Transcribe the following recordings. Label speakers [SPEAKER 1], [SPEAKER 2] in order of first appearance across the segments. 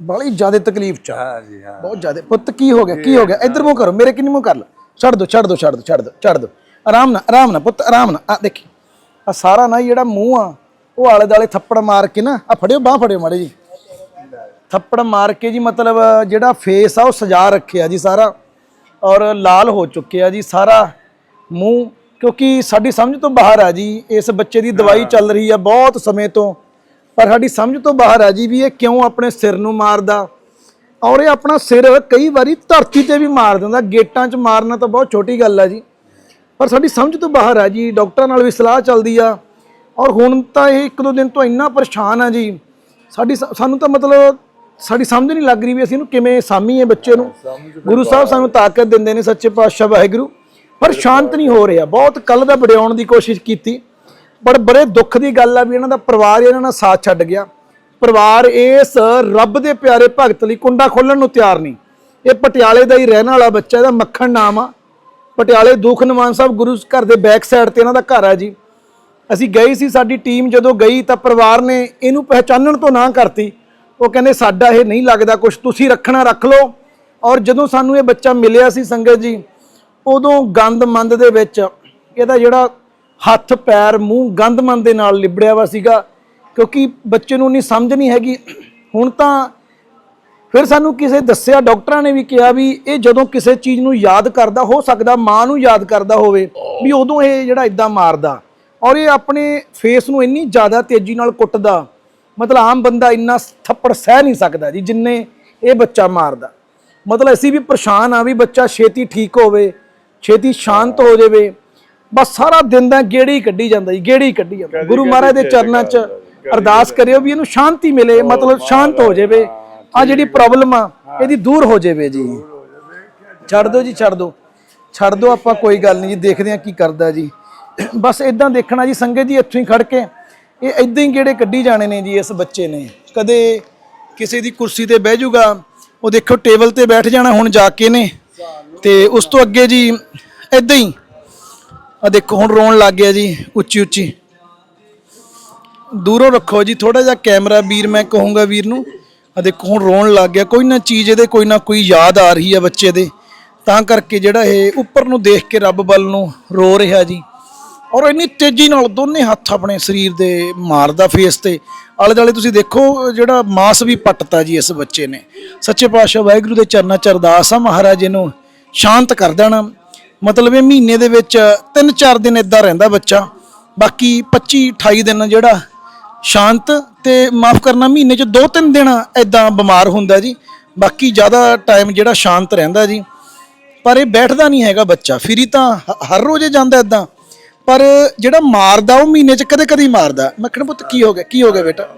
[SPEAKER 1] ਬੜੀ ਜ਼ਿਆਦਾ ਤਕਲੀਫ ਚ ਆ।
[SPEAKER 2] ਹਾਂ ਜੀ ਹਾਂ।
[SPEAKER 1] ਬਹੁਤ ਜ਼ਿਆਦਾ। ਪੁੱਤ ਕੀ ਹੋ ਗਿਆ ਕੀ ਹੋ ਗਿਆ? ਇੱਧਰ ਮੂੰਹ ਕਰੋ ਮੇਰੇ ਕਿੰਨੀ ਮੂੰਹ ਕਰ ਲੈ। ਛੱਡ ਦੋ ਛੱਡ ਦੋ ਛੱਡ ਦੋ ਛੱਡ ਦੋ ਛੱਡ ਦੋ। ਆਰਾਮ ਨਾਲ ਆਰਾਮ ਨਾਲ ਪੁੱਤ ਆਰਾਮ ਨਾਲ। ਆ ਦੇਖੀ ਆ ਸਾਰਾ ਨਾ ਜਿਹੜਾ ਮੂੰਹ ਆ ਉਹ ਆਲੇ ਦਾਲੇ ਥੱਪੜ ਮਾਰ ਕੇ ਨਾ ਆ ਫੜਿਓ ਬਾਹ ਫੜਿਓ ਮਾੜੇ ਜੀ ਥੱਪੜ ਮਾਰ ਕੇ ਜੀ ਮਤਲਬ ਜਿਹੜਾ ਫੇਸ ਆ ਉਹ ਸਜਾ ਰੱਖਿਆ ਜੀ ਸਾਰਾ। ਔਰ ਲਾਲ ਹੋ ਚੁੱਕਿਆ ਜੀ ਸਾਰਾ ਮੂੰਹ। ਕਿਉਂਕਿ ਸਾਡੀ ਸਮਝ ਤੋਂ ਬਾਹਰ ਆ ਜੀ ਇਸ ਬੱਚੇ ਦੀ ਦਵਾਈ ਚੱਲ ਰਹੀ ਆ ਬਹੁਤ ਸਮੇਂ ਤੋਂ। ਪਰ ਸਾਡੀ ਸਮਝ ਤੋਂ ਬਾਹਰ ਆ ਜੀ ਵੀ ਇਹ ਕਿਉਂ ਆਪਣੇ ਸਿਰ ਨੂੰ ਮਾਰਦਾ? ਔਰ ਇਹ ਆਪਣਾ ਸਿਰ ਕਈ ਵਾਰੀ ਧਰਤੀ ਤੇ ਵੀ ਮਾਰ ਦਿੰਦਾ ਗੇਟਾਂ 'ਚ ਮਾਰਨਾ ਤਾਂ ਬਹੁਤ ਛੋਟੀ ਗੱਲ ਆ ਜੀ। ਪਰ ਸਾਡੀ ਸਮਝ ਤੋਂ ਬਾਹਰ ਆ ਜੀ ਡਾਕਟਰਾਂ ਨਾਲ ਵੀ ਸਲਾਹ ਚੱਲਦੀ ਆ। ਔਰ ਹੁਣ ਤਾਂ ਇਹ ਇੱਕ ਦੋ ਦਿਨ ਤੋਂ ਇੰਨਾ ਪਰੇਸ਼ਾਨ ਆ ਜੀ। ਸਾਡੀ ਸਾਨੂੰ ਤਾਂ ਮਤਲਬ ਸਾਡੀ ਸਮਝ ਨਹੀਂ ਲੱਗ ਰਹੀ ਵੀ ਅਸੀਂ ਇਹਨੂੰ ਕਿਵੇਂ ਸਾਮੀਏ ਬੱਚੇ ਨੂੰ। ਗੁਰੂ ਸਾਹਿਬ ਸਾਨੂੰ ਤਾਕਤ ਦਿੰਦੇ ਨੇ ਸੱਚੇ ਪਾਤਸ਼ਾਹ ਵਾਹਿਗੁਰੂ। ਪਰ ਸ਼ਾਂਤ ਨਹੀਂ ਹੋ ਰਿਹਾ ਬਹੁਤ ਕੱਲ ਦਾ ਵਡਿਆਉਣ ਦੀ ਕੋਸ਼ਿਸ਼ ਕੀਤੀ। ਪਰ ਬੜੇ ਦੁੱਖ ਦੀ ਗੱਲ ਆ ਵੀ ਇਹਨਾਂ ਦਾ ਪਰਿਵਾਰ ਇਹਨਾਂ ਨਾਲ ਸਾਥ ਛੱਡ ਗਿਆ। ਪਰਿਵਾਰ ਇਸ ਰੱਬ ਦੇ ਪਿਆਰੇ ਭਗਤ ਲਈ ਕੁੰਡਾ ਖੋਲਣ ਨੂੰ ਤਿਆਰ ਨਹੀਂ। ਇਹ ਪਟਿਆਲੇ ਦਾ ਹੀ ਰਹਿਣ ਵਾਲਾ ਬੱਚਾ, ਇਹਦਾ ਮੱਖਣ ਨਾਮ ਆ। ਪਟਿਆਲੇ ਦੁਖ ਨਿਵਾਨ ਸਾਹਿਬ ਗੁਰੂ ਘਰ ਦੇ ਬੈਕ ਸਾਈਡ ਤੇ ਇਹਨਾਂ ਦਾ ਘਰ ਆ ਜੀ। ਅਸੀਂ ਗਏ ਸੀ, ਸਾਡੀ ਟੀਮ ਜਦੋਂ ਗਈ ਤਾਂ ਪਰਿਵਾਰ ਨੇ ਇਹਨੂੰ ਪਹਿਚਾਨਣ ਤੋਂ ਨਾ ਕਰਤੀ। ਉਹ ਕਹਿੰਦੇ, ਸਾਡਾ ਇਹ ਨਹੀਂ ਲੱਗਦਾ ਕੁਝ ਤੁਸੀਂ ਰੱਖਣਾ ਰੱਖ ਲਓ। ਔਰ ਜਦੋਂ ਸਾਨੂੰ ਇਹ ਬੱਚਾ ਮਿਲਿਆ ਸੀ ਸੰਗਤ ਜੀ, ਉਦੋਂ ਗੰਦ ਮੰਦ ਦੇ ਵਿੱਚ ਇਹਦਾ ਜਿਹੜਾ ਹੱਥ, ਪੈਰ, ਮੂੰਹ, ਗੰਦ ਦੇ ਨਾਲ ਲਿਬੜਿਆ ਵਾ ਸੀਗਾ, ਕਿਉਂਕਿ ਬੱਚੇ ਨੂੰ ਨਹੀਂ ਸਮਝ ਨਹੀਂ ਹੈਗੀ। ਹੁਣ ਤਾਂ ਫਿਰ ਸਾਨੂੰ ਕਿਸੇ ਦੱਸਿਆ ਡਾਕਟਰਾਂ ਨੇ ਵੀ ਕਿਹਾ ਵੀ ਇਹ ਜਦੋਂ ਕਿਸੇ ਚੀਜ਼ ਨੂੰ ਯਾਦ ਕਰਦਾ, ਹੋ ਸਕਦਾ ਮਾਂ ਨੂੰ ਯਾਦ ਕਰਦਾ ਹੋਵੇ ਵੀ ਉਦੋਂ ਇਹ ਜਿਹੜਾ ਇਦਾਂ ਮਾਰਦਾ। ਔਰ ਇਹ ਆਪਣੇ ਫੇਸ ਨੂੰ ਇੰਨੀ ਜ਼ਿਆਦਾ ਤੇਜ਼ੀ ਨਾਲ ਕੁੱਟਦਾ, ਮਤਲਬ ਆਮ ਬੰਦਾ ਇੰਨਾ ਥੱਪੜ ਸਹਿ ਨਹੀਂ ਸਕਦਾ ਜੀ, ਜਿੰਨੇ ਇਹ ਬੱਚਾ ਮਾਰਦਾ। ਮਤਲਬ ਅਸੀਂ ਵੀ ਪਰੇਸ਼ਾਨ ਆ ਵੀ ਬੱਚਾ ਛੇਤੀ ਠੀਕ ਹੋਵੇ, ਛੇਤੀ ਸ਼ਾਂਤ ਹੋ ਜਾਵੇ ਬਸ ਸਾਰਾ ਦਿਨ ਦਾ ਗੇੜੀ ਕੱਢੀ ਜਾਂਦਾ ਜੀ ਗੇੜੀ ਕੱਢੀ ਜਾਂਦਾ। ਗੁਰੂ ਮਹਾਰਾਜ ਦੇ ਚਰਨਾਂ 'ਚ ਅਰਦਾਸ ਕਰਿਓ ਵੀ ਇਹਨੂੰ ਸ਼ਾਂਤੀ ਮਿਲੇ ਮਤਲਬ ਸ਼ਾਂਤ ਹੋ ਜਾਵੇ। ਆ ਜਿਹੜੀ ਪ੍ਰੋਬਲਮ ਆ ਇਹਦੀ ਦੂਰ ਹੋ ਜਾਵੇ ਜੀ। ਛੱਡ ਦਿਓ ਜੀ ਛੱਡ ਦਿਓ ਛੱਡ ਦਿਓ ਆਪਾਂ ਕੋਈ ਗੱਲ ਨਹੀਂ ਜੀ ਦੇਖਦੇ ਆ ਕੀ ਕਰਦਾ ਜੀ। ਬਸ ਇਦਾਂ ਦੇਖਣਾ ਜੀ ਸੰਗਤ ਜੀ ਇੱਥੋਂ ਹੀ ਖੜ ਕੇ ਇਹ ਇਦਾਂ ਹੀ ਕਿਹੜੇ ਕੱਢੀ ਜਾਣੇ ਨੇ ਜੀ ਇਸ ਬੱਚੇ ਨੇ। ਕਦੇ ਕਿਸੇ ਦੀ ਕੁਰਸੀ ਤੇ ਬਹਿ ਜਾਊਗਾ ਉਹ ਦੇਖੋ ਟੇਬਲ ਤੇ ਬੈਠ ਜਾਣਾ ਹੁਣ ਜਾ ਕੇ ਨੇ। ਤੇ ਉਸ ਤੋਂ ਅੱਗੇ ਜੀ ਇਦਾਂ ਹੀ ਆ ਦੇਖੋ, ਹੁਣ ਰੋਣ ਲੱਗ ਗਿਆ ਜੀ, ਉੱਚੀ ਉੱਚੀ। ਦੂਰੋਂ ਰੱਖੋ ਜੀ ਥੋੜਾ ਜਿਹਾ ਕੈਮਰਾ ਵੀਰ, ਮੈਂ ਕਹੂੰਗਾ ਵੀਰ ਨੂੰ, ਆ ਦੇਖੋ, ਹੁਣ ਰੋਣ ਲੱਗ ਗਿਆ। ਕੋਈ ਨਾ ਚੀਜ਼ ਇਹਦੇ, ਕੋਈ ਨਾ ਕੋਈ ਯਾਦ ਆ ਰਹੀ ਹੈ ਬੱਚੇ ਦੇ। ਤਾਂ ਕਰਕੇ ਜਿਹੜਾ ਇਹ ਉੱਪਰ ਨੂੰ ਦੇਖ ਕੇ ਰੱਬ ਵੱਲ ਨੂੰ ਰੋ ਰਿਹਾ ਜੀ। ਔਰ ਇੰਨੀ ਤੇਜ਼ੀ ਨਾਲ ਦੋਨੇ ਹੱਥ ਆਪਣੇ ਸਰੀਰ ਦੇ ਮਾਰਦਾ ਫੇਸ ਤੇ। ਆਲੇ ਦੁਆਲੇ ਤੁਸੀਂ ਦੇਖੋ, ਜਿਹੜਾ ਮਾਸ ਵੀ ਪੱਟਤਾ ਜੀ ਇਸ ਬੱਚੇ ਨੇ। ਸੱਚੇ ਪਾਤਸ਼ਾਹ ਵਾਹਿਗੁਰੂ ਦੇ ਚਰਨਾਂ ਚ ਅਰਦਾਸ ਆ ਮਹਾਰਾਜ ਇਹਨੂੰ ਸ਼ਾਂਤ ਕਰ ਦੇਣਾ। ਮਤਲਬ ਇਹ ਮਹੀਨੇ ਦੇ ਵਿੱਚ 3-4 ਦਿਨ ਇਦਾਂ ਰਹਿੰਦਾ ਬੱਚਾ। ਬਾਕੀ 25-28 ਦਿਨ ਜਿਹੜਾ ਸ਼ਾਂਤ ਤੇ ਮਾਫ ਕਰਨਾ, ਮਹੀਨੇ ਚ 2-3 ਦਿਨ ਇਦਾਂ ਬਿਮਾਰ ਹੁੰਦਾ ਜੀ। ਬਾਕੀ ਜ਼ਿਆਦਾ ਟਾਈਮ ਜਿਹੜਾ ਸ਼ਾਂਤ ਰਹਿੰਦਾ ਜੀ। ਪਰ ਇਹ ਬੈਠਦਾ ਨਹੀਂ ਹੈਗਾ ਬੱਚਾ, ਫਿਰੀ ਤਾਂ ਹਰ ਰੋਜ਼ ਜਾਂਦਾ ਇਦਾਂ ਪਰ ਜਿਹੜਾ ਮਾਰਦਾ, ਉਹ ਮਹੀਨੇ ਚ ਕਦੇ ਕਦੇ ਮਾਰਦਾ। ਮੈਂ ਕਹਿੰਦਾ ਪੁੱਤ, ਕੀ ਹੋ ਗਿਆ, ਕੀ ਹੋ ਗਿਆ ਬੇਟਾ?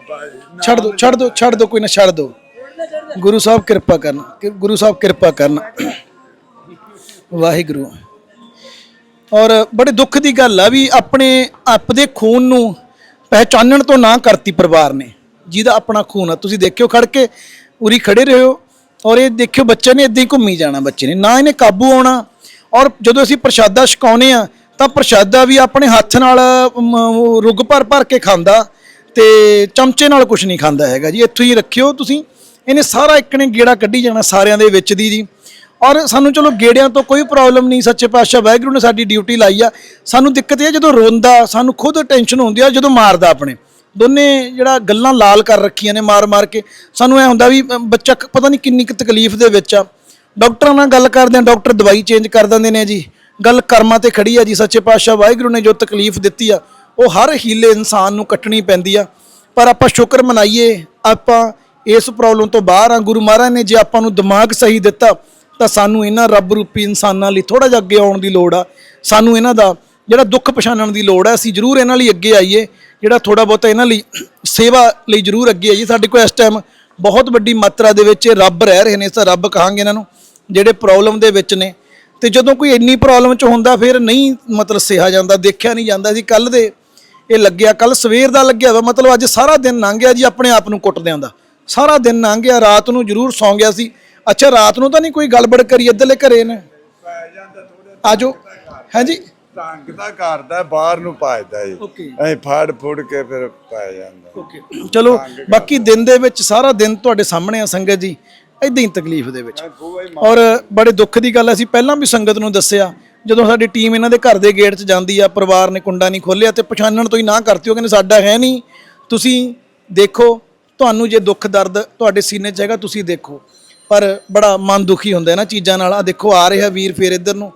[SPEAKER 1] ਛੱਡ ਦੋ ਛੱਡ ਦੋ ਛੱਡ ਦੋ, ਕੋਈ ਨਾ ਛੱਡ ਦੋ। ਗੁਰੂ ਸਾਹਿਬ ਕਿਰਪਾ ਕਰਨ ਗੁਰੂ ਸਾਹਿਬ ਕਿਰਪਾ ਕਰਨ। ਵਾਹਿਗੁਰੂ। ਔਰ ਬੜੇ ਦੁੱਖ ਦੀ ਗੱਲ ਆ ਵੀ ਆਪਣੇ ਆਪ ਦੇ ਖੂਨ ਨੂੰ ਪਹਿਚਾਨਣ ਤੋਂ ਨਾ ਕਰਤੀ ਪਰਿਵਾਰ ਨੇ। ਜਿਹਦਾ ਆਪਣਾ ਖੂਨ ਆ। ਤੁਸੀਂ ਦੇਖਿਓ ਖੜ ਕੇ, ਉਰੀ ਖੜੇ ਰਹੋ ਔਰ ਇਹ ਦੇਖਿਓ ਬੱਚੇ ਨੇ ਇਦਾਂ ਹੀ ਘੁੰਮੀ ਜਾਣਾ ਬੱਚੇ ਨੇ। ਨਾ ਇਹਨੇ ਕਾਬੂ ਆਉਣਾ ਔਰ ਜਦੋਂ ਅਸੀਂ ਪ੍ਰਸ਼ਾਦਾ ਛਕਾਉਨੇ ਆ ਤਾਂ ਪ੍ਰਸ਼ਾਦਾ ਵੀ ਆਪਣੇ ਹੱਥ ਨਾਲ ਰੁੱਗ ਭਰ ਭਰ ਕੇ ਖਾਂਦਾ ਤੇ ਚਮਚੇ ਨਾਲ ਕੁਝ ਨਹੀਂ ਖਾਂਦਾ ਹੈਗਾ ਜੀ। ਇੱਥੋਂ ਹੀ ਰੱਖਿਓ ਤੁਸੀਂ। ਇਹਨੇ ਸਾਰਾ ਇੱਕ ਨੇ ਗੇੜਾ ਕੱਢੀ ਜਾਣਾ ਸਾਰਿਆਂ ਦੇ ਵਿੱਚ ਦੀ ਜੀ। ਔਰ ਸਾਨੂੰ ਚਲੋ ਗੇੜਿਆਂ ਤੋਂ ਕੋਈ ਪ੍ਰੋਬਲਮ ਨਹੀਂ, ਸੱਚੇ ਪਾਤਸ਼ਾਹ ਵਾਹਿਗੁਰੂ ਨੇ ਸਾਡੀ ਡਿਊਟੀ ਲਾਈ ਆ। ਸਾਨੂੰ ਦਿੱਕਤ ਇਹ ਆ, ਜਦੋਂ ਰੋਂਦਾ, ਸਾਨੂੰ ਖੁਦ ਟੈਨਸ਼ਨ ਹੁੰਦੀ ਆ, ਜਦੋਂ ਮਾਰਦਾ ਆਪਣੇ। ਦੋਨੇ ਜਿਹੜਾ ਗੱਲਾਂ ਲਾਲ ਕਰ ਰੱਖੀਆਂ ਨੇ ਮਾਰ-ਮਾਰ ਕੇ। ਸਾਨੂੰ ਐ ਹੁੰਦਾ ਵੀ ਬੱਚਾ ਪਤਾ ਨਹੀਂ ਕਿੰਨੀ ਕੁ ਤਕਲੀਫ ਦੇ ਵਿੱਚ ਆ। ਡਾਕਟਰਾਂ ਨਾਲ ਗੱਲ ਕਰਦੇ ਆ, ਡਾਕਟਰ ਦਵਾਈ ਚੇਂਜ ਕਰ ਦਿੰਦੇ ਨੇ ਜੀ। ਗੱਲ ਕਰਮਾਂ ਤੇ ਖੜੀ ਆ ਜੀ, ਸੱਚੇ ਪਾਤਸ਼ਾਹ ਵਾਹਿਗੁਰੂ ਨੇ ਜੋ ਤਕਲੀਫ ਦਿੱਤੀ ਆ, ਉਹ ਹਰ ਹੀਲੇ ਇਨਸਾਨ ਨੂੰ ਕੱਟਣੀ ਪੈਂਦੀ ਆ। ਪਰ ਆਪਾਂ ਸ਼ੁਕਰ ਮਨਾਈਏ, ਆਪਾਂ ਇਸ ਪ੍ਰੋਬਲਮ ਤੋਂ ਬਾਹਰ ਆ। ਗੁਰੂ ਮਹਾਰਾਜ ਨੇ ਜੇ ਆਪਾਂ ਨੂੰ ਦਿਮਾਗ ਸਹੀ ਦਿੱਤਾ ਤਾਂ ਸਾਨੂੰ ਇਹਨਾਂ ਰੱਬ ਰੂਪੀ ਇਨਸਾਨਾਂ ਲਈ ਥੋੜਾ ਜਿਹਾ ਅੱਗੇ ਆਉਣ ਦੀ ਲੋੜ ਆ। ਸਾਨੂੰ ਇਹਨਾਂ ਦਾ ਜਿਹੜਾ ਦੁੱਖ ਪਛਾਣਨ ਦੀ ਲੋੜ ਆ, ਅਸੀਂ ਜ਼ਰੂਰ ਇਹਨਾਂ ਲਈ ਅੱਗੇ ਆਈਏ। ਜਿਹੜਾ ਥੋੜਾ ਬਹੁਤਾ ਇਹਨਾਂ ਲਈ ਸੇਵਾ ਲਈ ਜ਼ਰੂਰ ਅੱਗੇ ਆਈਏ। ਸਾਡੇ ਕੋਲ ਇਸ ਟਾਈਮ ਬਹੁਤ ਵੱਡੀ ਮਾਤਰਾ ਦੇ ਵਿੱਚ ਰੱਬ ਰਹਿ ਰਹੇ ਨੇ ਤਾਂ ਰੱਬ ਕਹਾਂਗੇ ਇਹਨਾਂ ਨੂੰ, ਜਿਹੜੇ ਪ੍ਰੋਬਲਮ ਦੇ ਵਿੱਚ ਨੇ। ਤੇ ਜਦੋਂ ਕੋਈ ਇੰਨੀ ਪ੍ਰੋਬਲਮ ਚ ਹੁੰਦਾ, ਫਿਰ ਨਹੀਂ ਮਤਲਬ ਸਿਹਾ ਜਾਂਦਾ, ਦੇਖਿਆ ਨਹੀਂ ਜਾਂਦਾ। ਸੀ ਕੱਲ ਦੇ ਇਹ ਲੱਗਿਆ ਕੱਲ ਸਵੇਰ ਦਾ ਲੱਗਿਆ ਵਾ, ਮਤਲਬ ਅੱਜ ਸਾਰਾ ਦਿਨ ਲੰਘ ਗਿਆ ਜੀ ਆਪਣੇ ਆਪ ਨੂੰ ਕੁੱਟਦਿਆਂ ਦਾ। ਸਾਰਾ ਦਿਨ ਲੰਘ ਗਿਆ, ਰਾਤ ਨੂੰ ਜ਼ਰੂਰ ਸੌਂ ਗਿਆ ਸੀ। ਅੱਛਾ ਰਾਤ ਨੂੰ ਤਾਂ ਨਹੀਂ ਕੋਈ ਗੜਬੜ ਕਰੀ ਇੱਧਰਲੇ ਘਰੇ ਨੇ? ਆਜੋ। ਹਾਂਜੀ।
[SPEAKER 2] ਟੰਗ ਤਾਂ ਕਰਦਾ ਬਾਹਰ ਨੂੰ ਪਾਇਦਾ ਜੀ
[SPEAKER 1] ਓਕੇ।
[SPEAKER 2] ਐ ਫੜ ਫੁੜ ਕੇ ਫਿਰ ਪੈ ਜਾਂਦਾ।
[SPEAKER 1] ਓਕੇ। ਚਲੋ ਬਾਕੀ ਦਿਨ ਦੇ ਵਿੱਚ ਸਾਰਾ ਦਿਨ ਤੁਹਾਡੇ ਸਾਹਮਣੇ ਆ ਸੰਗਤ ਜੀ। ਇਦਾਂ ਹੀ ਤਕਲੀਫ ਦੇ ਵਿੱਚ। ਔਰ ਬੜੇ ਦੁੱਖ ਦੀ ਗੱਲ ਅਸੀਂ ਪਹਿਲਾਂ ਵੀ ਸੰਗਤ ਨੂੰ ਦੱਸਿਆ ਜਦੋਂ ਸਾਡੀ ਟੀਮ ਇਹਨਾਂ ਦੇ ਘਰ ਦੇ ਗੇਟ 'ਚ ਜਾਂਦੀ ਆ ਪਰਿਵਾਰ ਨੇ ਕੁੰਡਾ ਨਹੀਂ ਖੋਲ੍ਹਿਆ ਤੇ ਪਛਾਣਨ ਤੋਂ ਹੀ ਨਾ ਕਰਤੀ ਉਹ ਕਹਿੰਦੇ ਸਾਡਾ ਹੈ ਨਹੀਂ। ਤੁਸੀਂ ਦੇਖੋ ਤੁਹਾਨੂੰ ਜੇ ਦੁੱਖ ਦਰਦ ਤੁਹਾਡੇ ਸੀਨੇ 'ਚ ਹੈਗਾ ਤੁਸੀਂ ਦੇਖੋ। ਪਰ ਬੜਾ ਮਨ ਦੁਖੀ ਹੁੰਦਾ ਇਹਨਾਂ ਚੀਜ਼ਾਂ ਨਾਲ। ਆ ਦੇਖੋ, ਆ ਰਿਹਾ ਵੀਰ ਫੇਰ ਇੱਧਰ ਨੂੰ।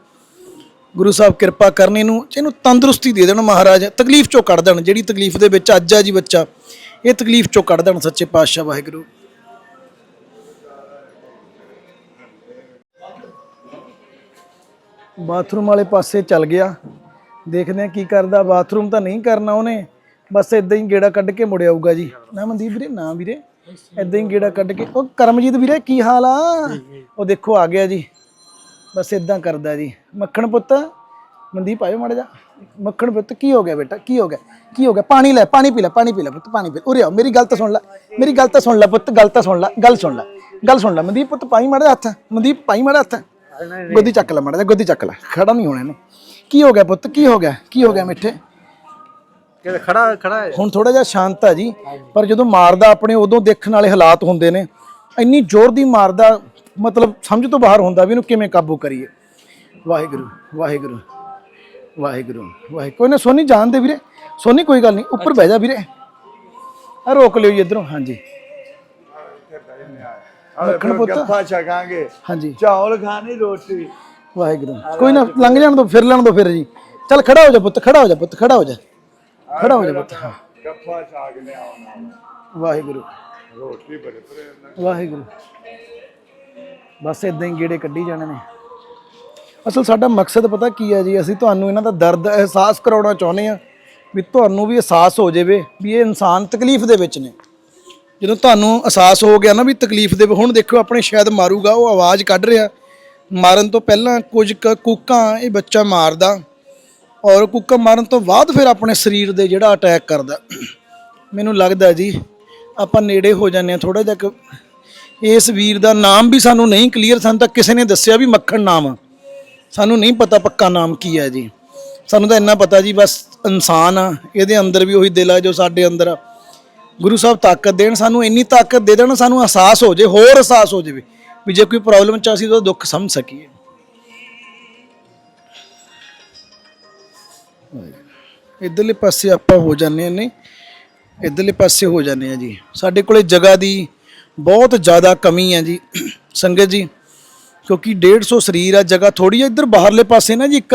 [SPEAKER 1] ਗੁਰੂ ਸਾਹਿਬ ਕਿਰਪਾ ਕਰਨ ਇਹਨੂੰ ਇਹਨੂੰ ਤੰਦਰੁਸਤੀ ਦੇ ਦੇਣ ਮਹਾਰਾਜ, ਤਕਲੀਫ ਚੋਂ ਕੱਢ ਦੇਣ, ਜਿਹੜੀ ਤਕਲੀਫ ਦੇ ਵਿੱਚ ਅੱਜ ਆ ਜੀ ਬੱਚਾ, ਇਹ ਤਕਲੀਫ ਚੋਂ ਕੱਢ ਦੇਣ ਸੱਚੇ ਪਾਤਸ਼ਾਹ ਵਾਹਿਗੁਰੂ। ਬਾਥਰੂਮ ਵਾਲੇ ਪਾਸੇ ਚੱਲ ਗਿਆ। ਦੇਖਦੇ ਆ ਕੀ ਕਰਦਾ। ਬਾਥਰੂਮ ਤਾਂ ਨਹੀਂ ਕਰਨਾ ਉਹਨੇ। ਬਸ ਇਦਾਂ ਹੀ ਗੇੜਾ ਕੱਢ ਕੇ ਮੁੜ ਆਊਗਾ ਜੀ। ਨਾ ਮਨਦੀਪ ਵੀਰੇ, ਨਾ ਵੀਰੇ। ਇਦਾਂ ਹੀ ਗੇੜਾ ਕੱਢ ਕੇ। ਉਹ ਕਰਮਜੀਤ ਵੀਰੇ, ਕੀ ਹਾਲ ਆ? ਉਹ ਦੇਖੋ, ਆ ਗਿਆ ਜੀ। ਬਸ ਇਦਾਂ ਕਰਦਾ ਜੀ। ਮੱਖਣ ਪੁੱਤ, ਮਨਦੀਪ ਆਇਓ ਮੜ ਜਾ ਮੱਖਣ ਪੁੱਤ, ਕੀ ਹੋ ਗਿਆ ਬੇਟਾ? ਕੀ ਹੋ ਗਿਆ? ਕੀ ਹੋ ਗਿਆ? ਪਾਣੀ ਲੈ, ਪਾਣੀ ਪੀ ਲੈ, ਪਾਣੀ ਪੀ ਲੈ ਪੁੱਤ, ਪਾਣੀ ਪੀ ਉਰੇ ਆ ਮੇਰੀ ਗੱਲ ਤਾਂ ਸੁਣ ਲੈ, ਮੇਰੀ ਗੱਲ ਤਾਂ ਸੁਣ ਲੈ ਪੁੱਤ, ਗੱਲ ਤਾਂ ਸੁਣ ਲੈ, ਗੱਲ ਸੁਣ ਲੈ, ਗੱਲ ਸੁਣ ਲੈ। ਮਨਦੀਪ ਪੁੱਤ, ਪਾਈ ਮਾੜਾ ਹੱਥ। ਮਨਦੀਪ, ਪਾਈ ਮਾੜਾ ਹੱਥ। ਗੋਦੀ ਚੱਕ ਲੈ ਮਾੜਾ ਜਾ ਗੋਦੀ ਚੱਕ ਲੈ। ਖੜਾ ਨਹੀਂ ਹੋਣਾ ਇਹਨੇ। ਕੀ ਹੋ ਗਿਆ ਪੁੱਤ? ਕੀ ਹੋ ਗਿਆ? ਕੀ ਹੋ ਗਿਆ ਮਿੱਠੇ?
[SPEAKER 3] ਕਿ ਖੜਾ ਖੜਾ ਹੈ?
[SPEAKER 1] ਹੁਣ ਥੋੜਾ ਜਿਹਾ ਸ਼ਾਂਤ ਆ ਜੀ ਪਰ ਜਦੋਂ ਮਾਰਦਾ ਆਪਣੇ ਉਦੋਂ ਦੇਖਣ ਵਾਲੇ ਹਾਲਾਤ ਹੁੰਦੇ ਨੇ ਇੰਨੀ ਜ਼ੋਰ ਦੀ ਮਾਰਦਾ ਮਤਲਬ ਸਮਝ ਤੋਂ ਬਾਹਰ ਹੁੰਦਾ ਵੀ ਇਹਨੂੰ ਕਿਵੇਂ ਕਾਬੂ ਕਰੀਏ। ਵਾਹਿਗੁਰੂ ਵਾਹਿਗੁਰੂ ਵਾਹਿਗੁਰੂ ਵਾਹਿ ਕੋਈ ਨਾ ਸੋਨੀ ਜਾਣਦੇ ਵੀਰੇ ਸੋਨੀ ਕੋਈ ਗੱਲ ਨਹੀਂ ਉੱਪਰ ਬਹਿ ਜਾ ਵੀਰੇ। ਆ ਰੋਕ ਲਿਓ ਜੀ ਇਧਰੋਂ ਹਾਂਜੀ।
[SPEAKER 2] ਮੱਖਣ ਪੁੱਤ। ਗੱਫਾ ਛਕਾਂਗੇ।
[SPEAKER 1] ਹਾਂਜੀ।
[SPEAKER 2] ਚੌਲ ਖਾਣੀ ਰੋਟੀ।
[SPEAKER 1] ਵਾਹਿਗੁਰੂ ਕੋਈ ਨਾ ਲੰਘ ਜਾਣ ਦੋ ਫਿਰ ਲੈਣ ਦੋ ਫਿਰ ਜੀ। ਚੱਲ ਖੜਾ ਹੋ ਜਾ ਪੁੱਤ ਖੜਾ ਹੋ ਜਾ ਪੁੱਤ ਖੜਾ ਹੋ ਜਾ। ਖੜਾ ਹੋ ਜਾ ਪੁੱਤ ਹਾਂ।
[SPEAKER 2] ਗੱਫਾ ਛਾਕ ਨੇ ਆਉਣਾ
[SPEAKER 1] ਵਾਹਿਗੁਰੂ।
[SPEAKER 2] ਰੋਟੀ ਬੜੇ ਪ੍ਰੇਮ
[SPEAKER 1] ਵਾਹਿਗੁਰੂ। ਬਸ ਇਦਾਂ ਹੀ ਗੇੜੇ ਕੱਢੀ ਜਾਣੇ ਨੇ। ਅਸਲ ਸਾਡਾ ਮਕਸਦ ਪਤਾ ਕੀ ਹੈ ਜੀ ਅਸੀਂ ਤੁਹਾਨੂੰ ਇਹਨਾਂ ਦਾ ਦਰਦ ਅਹਿਸਾਸ ਕਰਾਉਣਾ ਚਾਹੁੰਦੇ ਆ ਵੀ ਤੁਹਾਨੂੰ ਵੀ ਅਹਿਸਾਸ ਹੋ ਜਾਵੇ ਵੀ ਇਹ ਇਨਸਾਨ ਤਕਲੀਫ ਦੇ ਵਿੱਚ ਨੇ। ਜਦੋਂ ਤੁਹਾਨੂੰ ਅਹਿਸਾਸ ਹੋ ਗਿਆ ਨਾ ਵੀ ਤਕਲੀਫ ਦੇ ਹੁਣ ਦੇਖੋ ਆਪਣੇ ਸ਼ਾਇਦ ਮਾਰੂਗਾ ਉਹ ਆਵਾਜ਼ ਕੱਢ ਰਿਹਾ। ਮਾਰਨ ਤੋਂ ਪਹਿਲਾਂ ਕੁਝ ਕੁ ਕੂਕਾਂ ਇਹ ਬੱਚਾ ਮਾਰਦਾ। ਔਰ ਕੁੱਕਾ ਮਾਰਨ ਤੋਂ ਬਾਅਦ ਫਿਰ ਆਪਣੇ ਸਰੀਰ ਦੇ ਜਿਹੜਾ ਅਟੈਕ ਕਰਦਾ। ਮੈਨੂੰ ਲੱਗਦਾ ਜੀ, ਆਪਾਂ ਨੇੜੇ ਹੋ ਜਾਂਦੇ ਆ ਥੋੜਾ ਜਿਹਾ ਕੁ। ਇਸ ਵੀਰ ਦਾ ਨਾਮ ਵੀ ਸਾਨੂੰ ਨਹੀਂ ਕਲੀਅਰ ਸਾਨੂੰ ਤਾਂ ਕਿਸੇ ਨੇ ਦੱਸਿਆ ਵੀ ਮੱਖਣ ਨਾਮ। ਆ ਸਾਨੂੰ ਨਹੀਂ ਪਤਾ ਪੱਕਾ ਨਾਮ ਕੀ ਹੈ ਜੀ। ਸਾਨੂੰ ਤਾਂ ਇੰਨਾ ਪਤਾ ਜੀ, ਬਸ ਇਨਸਾਨ ਆ, ਇਹਦੇ ਅੰਦਰ ਵੀ ਉਹੀ ਦਿਲ ਆ ਜੋ ਸਾਡੇ ਅੰਦਰ ਆ। ਗੁਰੂ ਸਾਹਿਬ ਤਾਕਤ ਦੇਣ, ਸਾਨੂੰ ਇੰਨੀ ਤਾਕਤ ਦੇ ਦੇਣ, ਸਾਨੂੰ ਅਹਿਸਾਸ ਹੋ ਜੇ, ਹੋਰ ਅਹਿਸਾਸ ਹੋ ਜਾਵੇ ਵੀ ਜੇ ਕੋਈ ਪ੍ਰੋਬਲਮ ਚ ਅਸੀਂ ਤਾਂ ਦੁੱਖ ਸਮਝ ਸਕੀਏ। ਇਧਰਲੇ ਪਾਸੇ ਆਪਾਂ ਹੋ ਜਾਂਦੇ ਨੇ ਇਧਰਲੇ ਪਾਸੇ ਹੋ ਜਾਂਦੇ ਆ ਜੀ। ਸਾਡੇ ਕੋਲੇ ਜਗ੍ਹਾ ਦੀ ਬਹੁਤ ਜ਼ਿਆਦਾ ਕਮੀ ਹੈ ਜੀ। ਸੰਗਤ ਜੀ, ਕਿਉਂਕਿ 150 ਸਰੀਰ ਆ, ਜਗ੍ਹਾ ਥੋੜੀ ਹੈ ਇੱਧਰ ਬਾਹਰਲੇ ਪਾਸੇ ਨਾ ਜੀ ਇੱਕ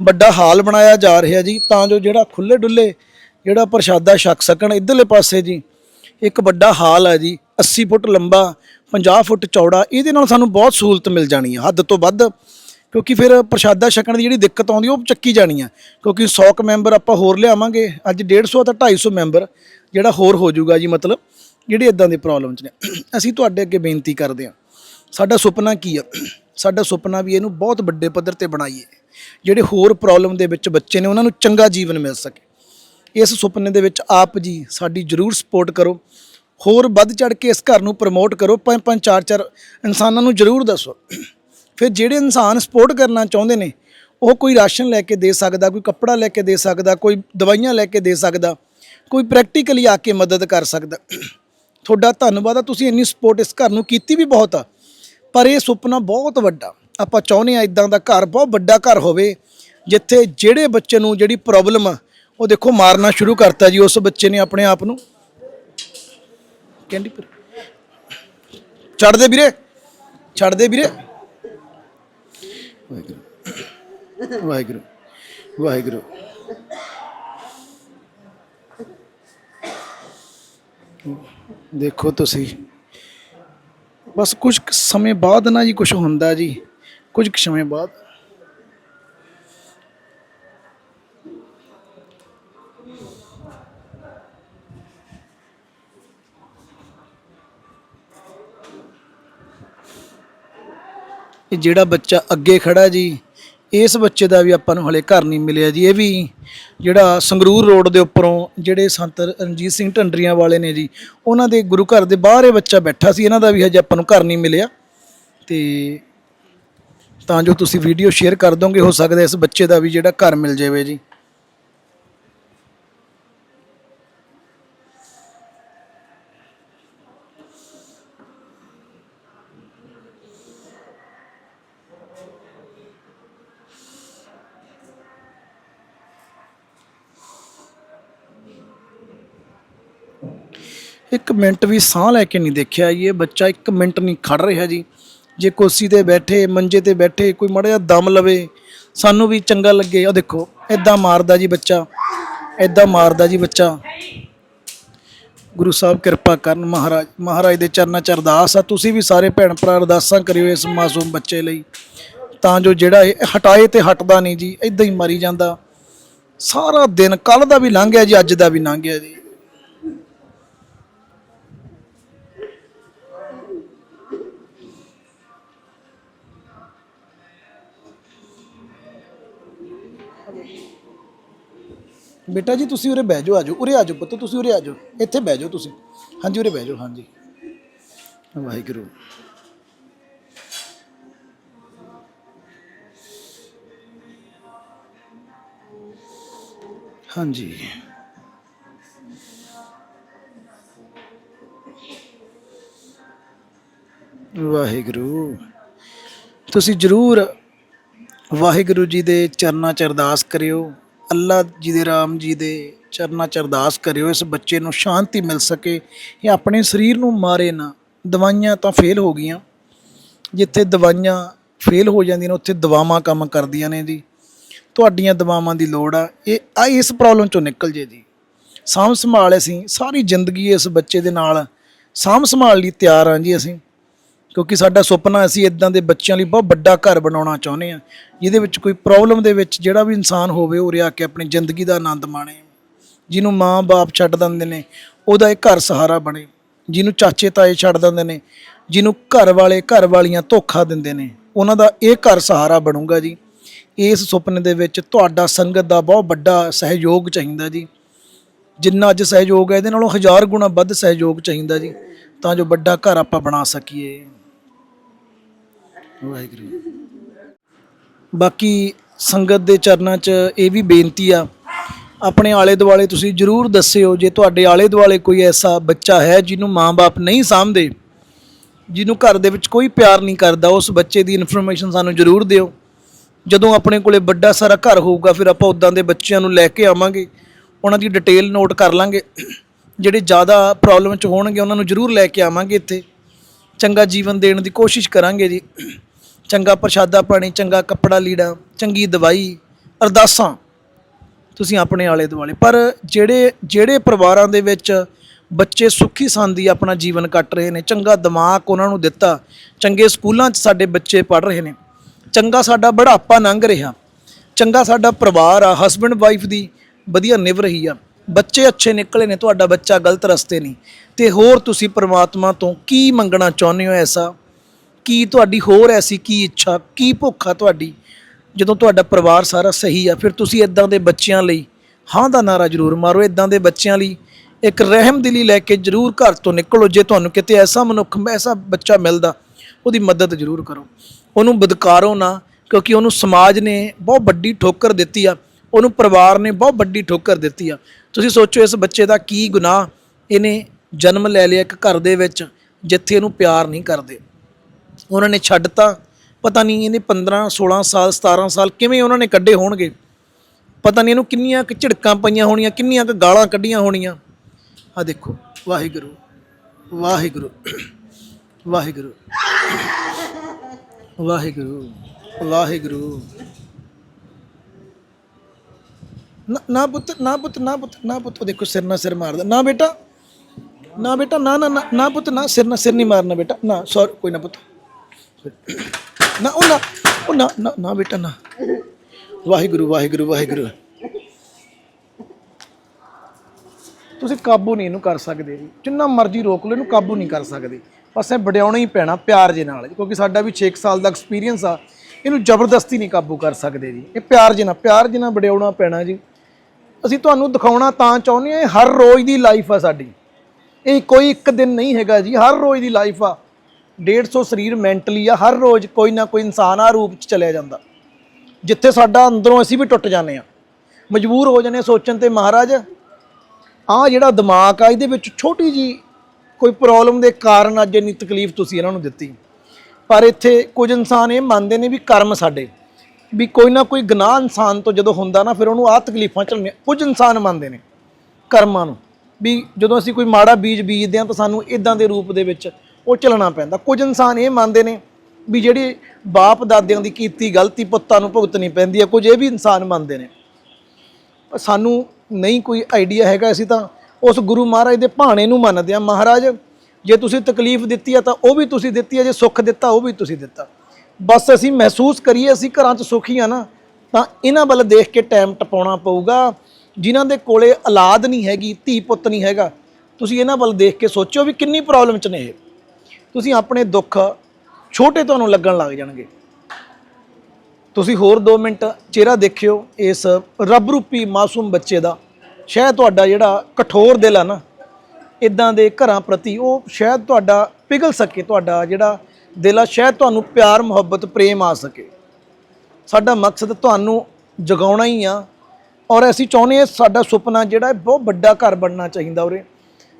[SPEAKER 1] ਵੱਡਾ ਹਾਲ ਬਣਾਇਆ ਜਾ ਰਿਹਾ ਜੀ। ਤਾਂ ਜੋ ਜਿਹੜਾ ਖੁੱਲੇ ਡੁੱਲੇ ਜਿਹੜਾ ਪ੍ਰਸ਼ਾਦਾ ਛਕ ਸਕਣ ਇੱਧਰਲੇ ਪਾਸੇ ਜੀ, ਇੱਕ ਵੱਡਾ ਹਾਲ ਹੈ ਜੀ। 80 ਫੁੱਟ ਲੰਬਾ 50 ਫੁੱਟ ਚੌੜਾ, ਇਹਦੇ ਨਾਲ ਸਾਨੂੰ ਬਹੁਤ ਸਹੂਲਤ ਮਿਲ ਜਾਣੀ ਹੈ ਹੱਦ ਤੋਂ ਵੱਧ ਕਿਉਂਕਿ ਫਿਰ ਪ੍ਰਸ਼ਾਦਾ ਛਕਣ ਦੀ ਜਿਹੜੀ ਦਿੱਕਤ ਆਉਂਦੀ, ਉਹ ਚੱਕੀ ਜਾਣੀ ਆ। ਕਿਉਂਕਿ 100 ਕ ਮੈਂਬਰ ਆਪਾਂ ਹੋਰ ਲਿਆਵਾਂਗੇ, ਅੱਜ 150 ਤਾਂ 250 ਮੈਂਬਰ, ਜਿਹੜਾ ਹੋਰ ਹੋ ਜਾਊਗਾ ਜੀ ਮਤਲਬ, ਜਿਹੜੇ ਇਦਾਂ ਦੇ ਪ੍ਰੋਬਲਮ ਚ ਨੇ। ਅਸੀਂ ਤੁਹਾਡੇ ਅੱਗੇ ਬੇਨਤੀ ਕਰਦੇ ਹਾਂ ਸਾਡਾ ਸੁਪਨਾ ਕੀ ਆ? ਸਾਡਾ ਸੁਪਨਾ ਵੀ ਇਹਨੂੰ ਬਹੁਤ ਵੱਡੇ ਪੱਧਰ ਤੇ ਬਣਾਈਏ, ਜਿਹੜੇ ਹੋਰ ਪ੍ਰੋਬਲਮ ਦੇ ਵਿੱਚ ਬੱਚੇ ਨੇ, ਉਹਨਾਂ ਨੂੰ ਚੰਗਾ ਜੀਵਨ ਮਿਲ ਸਕੇ। ਇਸ ਸੁਪਨੇ ਦੇ ਵਿੱਚ ਆਪ ਜੀ ਸਾਡੀ ਜਰੂਰ ਸਪੋਰਟ ਕਰੋ, ਹੋਰ ਵੱਧ ਚੜ ਕੇ ਇਸ ਘਰ ਨੂੰ ਪ੍ਰਮੋਟ ਕਰੋ ਪੰਜ ਪੰਜ ਚਾਰ ਚਾਰ ਇਨਸਾਨਾਂ ਨੂੰ ਜਰੂਰ ਦੱਸੋ। ਫਿਰ ਜਿਹੜੇ ਇਨਸਾਨ ਸਪੋਰਟ ਕਰਨਾ ਚਾਹੁੰਦੇ ਨੇ, ਉਹ ਕੋਈ ਰਾਸ਼ਨ ਲੈ ਕੇ ਦੇ ਸਕਦਾ, ਕੋਈ ਕੱਪੜਾ ਲੈ ਕੇ ਦੇ ਸਕਦਾ, ਕੋਈ ਦਵਾਈਆਂ ਲੈ ਕੇ ਦੇ ਸਕਦਾ, ਕੋਈ ਪ੍ਰੈਕਟੀਕਲੀ ਆ ਕੇ ਮਦਦ ਕਰ ਸਕਦਾ। ਤੁਹਾਡਾ ਧੰਨਵਾਦ ਆ, ਤੁਸੀਂ ਇੰਨੀ ਸਪੋਰਟ ਇਸ ਘਰ ਨੂੰ ਕੀਤੀ ਵੀ ਬਹੁਤ ਆ। ਪਰ ਇਹ ਸੁਪਨਾ ਬਹੁਤ ਵੱਡਾ। ਆਪਾਂ ਚਾਹੁੰਦੇ ਆ ਇਦਾਂ ਦਾ ਘਰ, ਬਹੁਤ ਵੱਡਾ ਘਰ ਹੋਵੇ, ਜਿੱਥੇ ਜਿਹੜੇ ਬੱਚੇ ਨੂੰ ਜਿਹੜੀ ਪ੍ਰੋਬਲਮ ਆ, ਉਹ ਦੇਖੋ ਮਾਰਨਾ ਸ਼ੁਰੂ ਕਰਤਾ ਜੀ, ਉਸ ਬੱਚੇ ਨੇ ਆਪਣੇ ਆਪ ਨੂੰ। ਕੈਂਡੀ ਪਰ ਛੱਡ ਦੇ ਵੀਰੇ, ਛੱਡ ਦੇ ਵੀਰੇ। ਵਾਹਿਗੁਰੂ। ਵਾਹਿਗੁਰੂ। ਵਾਹਿਗੁਰੂ। ਦੇਖੋ ਤੁਸੀਂ। ਬਸ ਕੁਝ ਕੁ ਸਮੇਂ ਬਾਅਦ ਨਾ ਜੀ ਕੁਝ ਹੁੰਦਾ ਜੀ। ਕੁਝ ਕੁ ਸਮੇਂ ਬਾਅਦ। ਕਿ ਜਿਹੜਾ ਬੱਚਾ ਅੱਗੇ ਖੜਾ ਜੀ, ਇਸ ਬੱਚੇ ਦਾ ਵੀ ਆਪਾਂ ਨੂੰ ਹਲੇ ਘਰ ਨਹੀਂ ਮਿਲਿਆ ਜੀ, ਇਹ ਵੀ ਜਿਹੜਾ ਸੰਗਰੂਰ ਰੋਡ ਦੇ ਉੱਪਰੋਂ ਜਿਹੜੇ ਸੰਤ ਰਣਜੀਤ ਸਿੰਘ ਢੰਡਰੀਆਂ ਵਾਲੇ ਨੇ ਜੀ, ਉਹਨਾਂ ਦੇ ਗੁਰੂ ਘਰ ਦੇ ਬਾਹਰ ਇਹ ਬੱਚਾ ਬੈਠਾ ਸੀ, ਇਹਨਾਂ ਦਾ ਵੀ ਹਜੇ ਆਪਾਂ ਨੂੰ ਘਰ ਨਹੀਂ ਮਿਲਿਆ। ਤੇ ਤਾਂ ਜੋ ਤੁਸੀਂ ਵੀਡੀਓ ਸ਼ੇਅਰ ਕਰ ਦੋਗੇ, ਹੋ ਸਕਦਾ ਇਸ ਬੱਚੇ ਦਾ ਵੀ ਜਿਹੜਾ ਘਰ ਮਿਲ ਜਾਵੇ ਜੀ। ਇੱਕ ਮਿੰਟ ਵੀ ਸਾਹ ਲੈ ਕੇ ਨਹੀਂ ਦੇਖਿਆ ਜੀ। ਇਹ ਬੱਚਾ ਇੱਕ ਮਿੰਟ ਨਹੀਂ ਖੜ ਰਿਹਾ ਜੀ। ਜੇ ਕੁਰਸੀ ਤੇ ਬੈਠੇ, ਮੰਜੇ ਤੇ ਬੈਠੇ, ਕੋਈ ਮੜਾ ਜਿਹਾ ਦਮ ਲਵੇ, ਸਾਨੂੰ ਵੀ ਚੰਗਾ ਲੱਗੇ। ਉਹ ਦੇਖੋ ਐਦਾਂ ਮਾਰਦਾ ਜੀ ਬੱਚਾ। ਐਦਾਂ ਮਾਰਦਾ ਜੀ ਬੱਚਾ। ਗੁਰੂ ਸਾਹਿਬ ਕਿਰਪਾ ਕਰਨ ਮਹਾਰਾਜ। ਮਹਾਰਾਜ ਦੇ ਚਰਨਾਂ 'ਚ ਅਰਦਾਸ ਆ। ਤੁਸੀਂ ਵੀ ਸਾਰੇ ਭੈਣ ਭਰਾ ਅਰਦਾਸਾਂ ਕਰਿਓ ਇਸ ਮਾਸੂਮ ਬੱਚੇ ਲਈ। ਤਾਂ ਜੋ ਜਿਹੜਾ ਇਹ ਹਟਾਏ ਤੇ ਹਟਦਾ ਨਹੀਂ ਜੀ। ਐਦਾਂ ਹੀ ਮਰੀ ਜਾਂਦਾ। ਸਾਰਾ ਦਿਨ ਕੱਲ ਦਾ ਵੀ ਲੰਘ ਗਿਆ ਜੀ, ਅੱਜ ਦਾ ਵੀ ਲੰਘ ਗਿਆ ਜੀ। ਬੇਟਾ ਜੀ, ਤੁਸੀਂ ਉਰੇ ਬਹਿ ਜਾਓ ਆਜੋ ਉਰੇ ਆਜੋ ਪੁੱਤ, ਤੁਸੀਂ ਉਰੇ ਆਜੋ ਇੱਥੇ ਬਹਿ ਜਾਓ ਤੁਸੀਂ। ਹਾਂਜੀ, ਉਰੇ ਬਹਿ ਜਾਓ, ਹਾਂਜੀ। ਵਾਹਿਗੁਰੂ। ਹਾਂਜੀ। ਵਾਹਿਗੁਰੂ। ਤੁਸੀਂ ਜਰੂਰ ਵਾਹਿਗੁਰੂ ਜੀ ਦੇ ਚਰਨਾਂ 'ਚ ਅਰਦਾਸ ਕਰਿਓ। ਅੱਲਾ ਜੀ ਦੇ, ਰਾਮ ਜੀ ਦੇ ਚਰਨਾਂ 'ਚ ਅਰਦਾਸ ਕਰਿਓ, ਇਸ ਬੱਚੇ ਨੂੰ ਸ਼ਾਂਤੀ ਮਿਲ ਸਕੇ ਇਹ ਆਪਣੇ ਸਰੀਰ ਨੂੰ ਮਾਰੇ ਨਾ। ਦਵਾਈਆਂ ਤਾਂ ਫੇਲ ਹੋ ਗਈਆਂ। ਜਿੱਥੇ ਦਵਾਈਆਂ ਫੇਲ ਹੋ ਜਾਂਦੀਆਂ ਨੇ, ਉੱਥੇ ਦਵਾਵਾਂ ਕੰਮ ਕਰਦੀਆਂ ਨੇ ਜੀ। ਤੁਹਾਡੀਆਂ ਦਵਾਵਾਂ ਦੀ ਲੋੜ ਆ। ਇਹ ਆ, ਇਸ ਪ੍ਰੋਬਲਮ ਚੋਂ ਨਿਕਲ ਜੇ ਜੀ। ਸਾਂਭ ਸੰਭਾਲ ਅਸੀਂ ਸਾਰੀ ਜ਼ਿੰਦਗੀ ਇਸ ਬੱਚੇ ਦੇ ਨਾਲ ਸਾਂਭ ਸੰਭਾਲ ਲਈ ਤਿਆਰ ਹਾਂ ਜੀ ਅਸੀਂ। ਕਿਉਂਕਿ ਸਾਡਾ ਸੁਪਨਾ ਅਸੀਂ ਇਦਾਂ ਦੇ ਬੱਚਿਆਂ ਲਈ ਬਹੁਤ ਵੱਡਾ ਘਰ ਬਣਾਉਣਾ ਚਾਹੁੰਦੇ ਹਾਂ। ਜਿਹਦੇ ਵਿੱਚ ਕੋਈ ਪ੍ਰੋਬਲਮ ਦੇ ਵਿੱਚ ਜਿਹੜਾ ਵੀ ਇਨਸਾਨ ਹੋਵੇ, ਉਹ ਰਿਆ ਕੇ ਆਪਣੀ ਜ਼ਿੰਦਗੀ ਦਾ ਆਨੰਦ ਮਾਣੇ। ਜਿਹਨੂੰ ਮਾਂ-ਬਾਪ ਛੱਡ ਦਿੰਦੇ ਨੇ, ਉਹਦਾ ਇਹ ਘਰ ਸਹਾਰਾ ਬਣੇ। ਜਿਹਨੂੰ ਚਾਚੇ ਤਾਏ ਛੱਡ ਦਿੰਦੇ ਨੇ, ਜਿਹਨੂੰ ਘਰ ਵਾਲੇ ਘਰ ਵਾਲੀਆਂ ਧੋਖਾ ਦਿੰਦੇ ਨੇ, ਉਹਨਾਂ ਦਾ ਇਹ ਘਰ ਸਹਾਰਾ ਬਣੂਗਾ ਜੀ। ਇਸ ਸੁਪਨੇ ਦੇ ਵਿੱਚ ਤੁਹਾਡਾ ਸੰਗਤ ਦਾ ਬਹੁਤ ਵੱਡਾ ਸਹਿਯੋਗ ਚਾਹੀਦਾ ਜੀ। ਜਿੰਨਾ ਅੱਜ ਸਹਿਯੋਗ ਹੈ, ਇਹਦੇ ਨਾਲੋਂ ਹਜ਼ਾਰ ਗੁਣਾ ਵੱਧ ਸਹਿਯੋਗ ਚਾਹੀਦਾ ਜੀ। ਤਾਂ ਜੋ ਵੱਡਾ ਘਰ ਆਪਾਂ ਬਣਾ ਸਕੀਏ। ਵਾਹਿਗੁਰੂ ਬਾਕੀ ਸੰਗਤ ਦੇ ਚਰਨਾਂ 'ਚ ਇਹ ਵੀ ਬੇਨਤੀ ਆ, ਆਪਣੇ ਆਲੇ ਦੁਆਲੇ ਤੁਸੀਂ ਜਰੂਰ ਦੱਸਿਓ, ਜੇ ਤੁਹਾਡੇ ਆਲੇ ਦੁਆਲੇ ਕੋਈ ਐਸਾ ਬੱਚਾ ਹੈ ਜਿਹਨੂੰ ਮਾਂ-ਬਾਪ ਨਹੀਂ ਸਾਂਭਦੇ, ਜਿਹਨੂੰ ਘਰ ਦੇ ਵਿੱਚ ਕੋਈ ਪਿਆਰ ਨਹੀਂ ਕਰਦਾ, ਉਸ ਬੱਚੇ ਦੀ ਇਨਫੋਰਮੇਸ਼ਨ ਸਾਨੂੰ ਜਰੂਰ ਦਿਓ। ਜਦੋਂ ਆਪਣੇ ਕੋਲੇ ਵੱਡਾ ਸਾਰਾ ਘਰ ਹੋਊਗਾ, ਫਿਰ ਆਪਾਂ ਉਦਾਂ ਦੇ ਬੱਚਿਆਂ ਨੂੰ ਲੈ ਕੇ ਆਵਾਂਗੇ, ਉਹਨਾਂ ਦੀ ਡਿਟੇਲ ਨੋਟ ਕਰ ਲਾਂਗੇ। ਜਿਹੜੇ ਜ਼ਿਆਦਾ ਪ੍ਰੋਬਲਮ 'ਚ ਹੋਣਗੇ, ਉਹਨਾਂ ਨੂੰ ਜਰੂਰ ਲੈ ਕੇ ਆਵਾਂਗੇ ਇੱਥੇ। ਚੰਗਾ ਜੀਵਨ ਦੇਣ ਦੀ ਕੋਸ਼ਿਸ਼ ਕਰਾਂਗੇ ਜੀ। ਚੰਗਾ ਪ੍ਰਸ਼ਾਦਾ ਪਾਣੀ, ਚੰਗਾ ਕੱਪੜਾ ਲੀੜਾ, ਚੰਗੀ ਦਵਾਈ, ਅਰਦਾਸਾਂ ਤੁਸੀਂ ਆਪਣੇ ਆਲੇ ਦੁਆਲੇ। ਪਰ ਜਿਹੜੇ ਜਿਹੜੇ ਪਰਿਵਾਰਾਂ ਦੇ ਵਿੱਚ ਬੱਚੇ ਸੁੱਖੀ ਸੰਦੀ ਆਪਣਾ ਜੀਵਨ ਕੱਟ ਰਹੇ ਨੇ, ਚੰਗਾ ਦਿਮਾਗ ਉਹਨਾਂ ਨੂੰ ਦਿੱਤਾ, ਚੰਗੇ ਸਕੂਲਾਂ 'ਚ ਸਾਡੇ ਬੱਚੇ ਪੜ੍ਹ ਰਹੇ ਨੇ, ਚੰਗਾ ਸਾਡਾ ਬੁਢਾਪਾ ਲੰਘ ਰਿਹਾ, ਚੰਗਾ ਸਾਡਾ ਪਰਿਵਾਰ ਆ ਹਸਬੰਡ ਵਾਈਫ ਦੀ ਵਧੀਆ ਨਿਭ ਰਹੀ ਆ, ਬੱਚੇ ਅੱਛੇ ਨਿਕਲੇ ਨੇ, ਤੁਹਾਡਾ ਬੱਚਾ ਗਲਤ ਰਸਤੇ ਨਹੀਂ। ਤੇ ਹੋਰ ਤੁਸੀਂ ਪ੍ਰਮਾਤਮਾ ਤੋਂ ਕੀ ਮੰਗਣਾ ਚਾਹੁੰਦੇ ਹੋ ਐਸਾ ਕੀ ਤੁਹਾਡੀ ਹੋਰ ਐਸੀ ਕੀ ਇੱਛਾ, ਕੀ ਭੁੱਖ ਆ ਤੁਹਾਡੀ? ਜਦੋਂ ਤੁਹਾਡਾ ਪਰਿਵਾਰ ਸਾਰਾ ਸਹੀ ਆ, ਫਿਰ ਤੁਸੀਂ ਇਦਾਂ ਦੇ ਬੱਚਿਆਂ ਲਈ ਹਾਂ ਦਾ ਨਾਰਾ ਜ਼ਰੂਰ ਮਾਰੋ ਇਦਾਂ ਦੇ ਬੱਚਿਆਂ ਲਈ ਇੱਕ ਰਹਿਮ ਦਿਲੀ ਲੈ ਕੇ ਜ਼ਰੂਰ ਘਰ ਤੋਂ ਨਿਕਲੋ, ਜੇ ਤੁਹਾਨੂੰ ਕਿਤੇ ਐਸਾ ਮਨੁੱਖ, ਐਸਾ ਬੱਚਾ ਮਿਲਦਾ, ਉਹਦੀ ਮਦਦ ਜ਼ਰੂਰ ਕਰੋ। ਉਹਨੂੰ ਬਦਕਾਰੋ ਨਾ, ਕਿਉਂਕਿ ਉਹਨੂੰ ਸਮਾਜ ਨੇ ਬਹੁਤ ਵੱਡੀ ਠੋਕਰ ਦਿੱਤੀ ਆ, ਉਹਨੂੰ ਪਰਿਵਾਰ ਨੇ ਬਹੁਤ ਵੱਡੀ ਠੋਕਰ ਦਿੱਤੀ ਆ। ਤੁਸੀਂ ਸੋਚੋ ਇਸ ਬੱਚੇ ਦਾ ਕੀ ਗੁਨਾਹ, ਇਹਨੇ ਜਨਮ ਲੈ ਲਿਆ ਇੱਕ ਘਰ ਦੇ ਵਿੱਚ, ਜਿੱਥੇ ਇਹਨੂੰ ਪਿਆਰ ਨਹੀਂ ਕਰਦੇ। ਉਹਨਾਂ ਨੇ ਛੱਡਤਾ। ਪਤਾ ਨਹੀਂ ਇਹਨੇ 15 16 ਸਾਲ 17 ਸਾਲ ਕਿਵੇਂ ਉਹਨਾਂ ਨੇ ਕੱਢੇ ਹੋਣਗੇ। ਪਤਾ ਨਹੀਂ ਇਹਨੂੰ ਕਿੰਨੀਆਂ ਕੁ ਝਿੜਕਾਂ ਪਈਆਂ ਹੋਣੀਆਂ, ਕਿੰਨੀਆਂ ਕੁ ਗਾਲਾਂ ਕੱਢੀਆਂ ਹੋਣੀਆਂ। ਆ ਦੇਖੋ, ਵਾਹਿਗੁਰੂ ਵਾਹਿਗੁਰੂ ਵਾਹਿਗੁਰੂ ਵਾਹਿਗੁਰੂ ਵਾਹਿਗੁਰੂ। ਨਾ ਨਾ ਪੁੱਤ ਨਾ ਪੁੱਤ ਨਾ ਪੁੱਤ ਨਾ ਪੁੱਤ ਦੇਖੋ ਸਿਰ ਨਾ ਸਿਰ ਮਾਰਦਾ। ਨਾ ਬੇਟਾ ਨਾ ਬੇਟਾ, ਨਾ ਨਾ ਨਾ ਪੁੱਤ, ਨਾ ਸਿਰ ਨਾ ਸਿਰ ਨਹੀਂ ਮਾਰਨਾ ਬੇਟਾ। ਨਾ ਸੌਰੀ ਕੋਈ ਨਾ ਪੁੱਤ। ਨਾ, ਉਹ ਨਾ ਉਹ ਨਾ ਨਾ ਨਾ ਬੇਟਾ, ਨਾ। ਵਾਹਿਗੁਰੂ ਵਾਹਿਗੁਰੂ ਵਾਹਿਗੁਰੂ। ਤੁਸੀਂ ਕਾਬੂ ਨਹੀਂ ਇਹਨੂੰ ਕਰ ਸਕਦੇ ਜੀ। ਜਿੰਨਾ ਮਰਜ਼ੀ ਰੋਕ ਲਓ, ਇਹਨੂੰ ਕਾਬੂ ਨਹੀਂ ਕਰ ਸਕਦੇ। ਬਸ ਇਹ ਵਡਿਆਉਣਾ ਹੀ ਪੈਣਾ, ਪਿਆਰ ਜੇ ਨਾਲ। ਕਿਉਂਕਿ ਸਾਡਾ ਵੀ 6 ਸਾਲ ਦਾ ਐਕਸਪੀਰੀਅੰਸ ਆ, ਇਹਨੂੰ ਜ਼ਬਰਦਸਤੀ ਨਹੀਂ ਕਾਬੂ ਕਰ ਸਕਦੇ ਜੀ। ਇਹ ਪਿਆਰ ਜੇ ਨਾਲ, ਪਿਆਰ ਜੇ ਨਾਲ ਵਡਿਆਉਣਾ ਪੈਣਾ ਜੀ। ਅਸੀਂ ਤੁਹਾਨੂੰ ਦਿਖਾਉਣਾ ਤਾਂ ਚਾਹੁੰਦੇ ਹਾਂ, ਇਹ ਹਰ ਰੋਜ਼ ਦੀ ਲਾਈਫ ਆ ਸਾਡੀ। ਇਹ ਕੋਈ ਇੱਕ ਦਿਨ ਨਹੀਂ ਹੈਗਾ ਜੀ, ਹਰ ਰੋਜ਼ ਦੀ ਲਾਈਫ ਆ। 150 ਸਰੀਰ ਮੈਂਟਲੀ ਆ, ਹਰ ਰੋਜ਼ ਕੋਈ ਨਾ ਕੋਈ ਇਨਸਾਨ ਆ ਰੂਪ ਚ ਚਲਿਆ ਜਾਂਦਾ। ਜਿੱਥੇ ਸਾਡਾ ਅੰਦਰੋਂ ਅਸੀਂ ਵੀ ਟੁੱਟ ਜਾਂਦੇ ਆ। ਮਜਬੂਰ ਹੋ ਜਾਂਦੇ ਹਾਂ ਸੋਚਣ ਤੇ, ਮਹਾਰਾਜ ਆ ਜਿਹੜਾ ਦਿਮਾਗ ਆ, ਇਹਦੇ ਵਿੱਚ ਛੋਟੀ ਜੀ ਕੋਈ ਪ੍ਰੋਬਲਮ ਦੇ ਕਾਰਨ ਅੱਜ ਇੰਨੀ ਤਕਲੀਫ ਤੁਸੀਂ ਇਹਨਾਂ ਨੂੰ ਦਿੱਤੀ। ਪਰ ਇੱਥੇ ਕੁਝ ਇਨਸਾਨ ਇਹ ਮੰਨਦੇ ਨੇ ਵੀ ਕਰਮ ਸਾਡੇ। ਵੀ ਕੋਈ ਨਾ ਕੋਈ ਗੁਨਾਹ ਇਨਸਾਨ ਤੋਂ ਜਦੋਂ ਹੁੰਦਾ ਨਾ, ਫਿਰ ਉਹਨੂੰ ਆਹ ਤਕਲੀਫਾਂ ਝੱਲਣੀਆਂ, ਕੁਝ ਇਨਸਾਨ ਮੰਨਦੇ ਨੇ ਕਰਮਾਂ ਨੂੰ। ਵੀ ਜਦੋਂ ਅਸੀਂ ਕੋਈ ਮਾੜਾ ਬੀਜ ਬੀਜਦੇ ਹਾਂ ਤਾਂ ਸਾਨੂੰ ਇਦਾਂ ਦੇ ਰੂਪ ਦੇ ਵਿੱਚ ਉਹ ਚੱਲਣਾ ਪੈਂਦਾ। ਕੁਝ ਇਨਸਾਨ ਇਹ ਮੰਨਦੇ ਨੇ ਵੀ ਜਿਹੜੀ ਬਾਪ ਦਾਦਿਆਂ ਦੀ ਕੀਤੀ ਗਲਤੀ ਪੁੱਤਾਂ ਨੂੰ ਭੁਗਤਣੀ ਪੈਂਦੀ ਹੈ, ਕੁਝ ਇਹ ਵੀ ਇਨਸਾਨ ਮੰਨਦੇ ਨੇ। ਪਰ ਸਾਨੂੰ ਨਹੀਂ ਕੋਈ ਆਈਡੀਆ ਹੈਗਾ ਅਸੀਂ ਤਾਂ ਉਸ ਗੁਰੂ ਮਹਾਰਾਜ ਦੇ ਭਾਣੇ ਨੂੰ ਮੰਨਦੇ ਆ ਮਹਾਰਾਜ, ਜੇ ਤੁਸੀਂ ਤਕਲੀਫ ਦਿੱਤੀ ਆ ਤਾਂ ਉਹ ਵੀ ਤੁਸੀਂ ਦਿੱਤੀ ਆ ਜੇ ਸੁੱਖ ਦਿੱਤਾ ਉਹ ਵੀ ਤੁਸੀਂ ਦਿੱਤਾ। ਬਸ ਅਸੀਂ ਮਹਿਸੂਸ ਕਰੀਏ, ਅਸੀਂ ਘਰਾਂ 'ਚ ਸੁਖੀ ਆ ਨਾ, ਤਾਂ ਇਹਨਾਂ ਵੱਲ ਦੇਖ ਕੇ ਟਾਈਮ ਟਪਾਉਣਾ ਪਊਗਾ। ਜਿਨ੍ਹਾਂ ਦੇ ਕੋਲੇ ਔਲਾਦ ਨਹੀਂ ਹੈਗੀ, ਧੀ ਪੁੱਤ ਨਹੀਂ ਹੈਗਾ, ਤੁਸੀਂ ਇਹਨਾਂ ਵੱਲ ਦੇਖ ਕੇ ਸੋਚੋ ਵੀ ਕਿੰਨੀ ਪ੍ਰੋਬਲਮ 'ਚ ਨੇ ਇਹ। ਤੁਸੀਂ ਆਪਣੇ ਦੁੱਖ ਛੋਟੇ ਤੁਹਾਨੂੰ ਲੱਗਣ ਲੱਗ ਜਾਣਗੇ। ਤੁਸੀਂ ਹੋਰ 2 ਮਿੰਟ ਚਿਹਰਾ ਦੇਖਿਓ ਇਸ ਰੱਬ ਰੂਪੀ ਮਾਸੂਮ ਬੱਚੇ ਦਾ। ਸ਼ਾਇਦ ਤੁਹਾਡਾ ਜਿਹੜਾ ਕਠੋਰ ਦਿਲ ਆ ਨਾ ਇਦਾਂ ਦੇ ਘਰਾਂ ਪ੍ਰਤੀ ਉਹ ਸ਼ਾਇਦ ਤੁਹਾਡਾ ਪਿਘਲ ਸਕੇ, ਤੁਹਾਡਾ ਜਿਹੜਾ ਦਿਲ ਆ, ਸ਼ਾਇਦ ਤੁਹਾਨੂੰ ਪਿਆਰ, ਮੁਹੱਬਤ, ਪ੍ਰੇਮ ਆ ਸਕੇ। ਸਾਡਾ ਮਕਸਦ ਤੁਹਾਨੂੰ ਜਗਾਉਣਾ ਹੀ ਆ। ਔਰ ਅਸੀਂ ਚਾਹੁੰਦੇ ਹਾਂ ਸਾਡਾ ਸੁਪਨਾ ਜਿਹੜਾ ਬਹੁਤ ਵੱਡਾ ਘਰ ਬਣਨਾ ਚਾਹੀਦਾ ਉਰੇ।